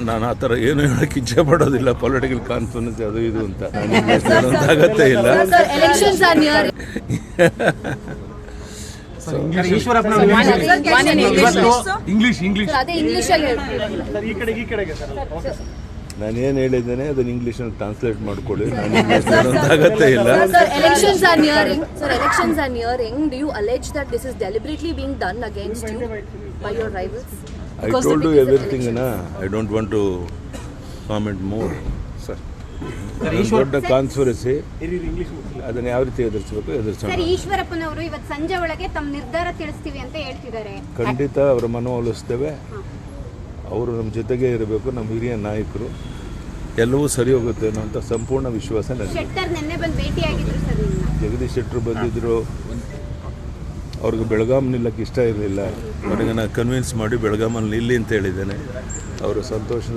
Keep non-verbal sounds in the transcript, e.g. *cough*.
ನಾನು ಆ ಥರ ಏನು ಹೇಳಕ್ಕೆ ಇಚ್ಚೆಪಡೋದಿಲ್ಲ ಪೊಲಿಟಿಕಲ್ conference ಅದು ಇದು ಅಂತ. *laughs* ನನಗೆ ಇಲ್ಲ. ಎಲೆಕ್ಷನ್ಸ್ ಇಂಗ್ಲಿಷ್ ಇಂಗ್ಲಿಷ್ ಅದೇ ಇಂಗ್ಲಿಷ್ ನಾನು ಏನು ಅದನ್ನ ಇಂಗ್ಲಿಷ್ ಟ್ರಾನ್ಸ್‌ಲೇಟ್ ಮಾಡ್ಕೊಳ್ಳಿ. ನನಗೆ ಅರ್ಥ ಇಲ್ಲ. Sir elections are nearing sir elections are nearing do you allege that this is deliberately being done against you told the you biggest everything I don't want to comment more sir ದೊಡ್ಡ conspiracy ಅದನ್ನು ಯಾವ ರೀತಿ ಎದುರಿಸಬೇಕು sir ಎದುರಿಸೋಣ ಈಶ್ವರಪ್ಪನವರು ಇವತ್ತು ಸಂಜೆ ಒಳಗೆ ತಮ್ಮ ನಿರ್ಧಾರ ತಿಳಿಸ್ತೀವಿ ಅಂತ ಹೇಳ್ತಿದ್ದಾರೆ. ಖಂಡಿತ ಅವರ ಮನವೊಲಿಸ್ತೇವೆ ಅವರು ನಮ್ಮ ಜೊತೆಗೆ ಇರಬೇಕು ನಮ್ಮ ಹಿರಿಯ ನಾಯಕರು. ಎಲ್ಲವೂ ಸರಿ ಹೋಗುತ್ತೆ ಅನ್ನೋಂಥ ಸಂಪೂರ್ಣ ವಿಶ್ವಾಸ ನನಗೆ ಶೆಟ್ಟರ್ ನಿನ್ನೆ ಬಂದು ಭೇಟಿಯಾಗಿದ್ರು ಸರ್ ನಿಮ್ಮನ್ನ ಜಗದೀಶ್ ಶೆಟ್ಟರು ಬಂದಿದ್ದರು ಅವ್ರಿಗೆ ಬೆಳಗಾಮ್ ನಿಲ್ಲಕ್ಕೆ ಇಷ್ಟ ಇರಲಿಲ್ಲ. ಅವರಿಗೆ ನಾನು ಕನ್ವಿನ್ಸ್ ಮಾಡಿ ಬೆಳಗಾಮಲ್ಲಿ ನಿಲ್ಲಿ ಅಂತ ಹೇಳಿದ್ದೇನೆ. ಅವರು ಸಂತೋಷದ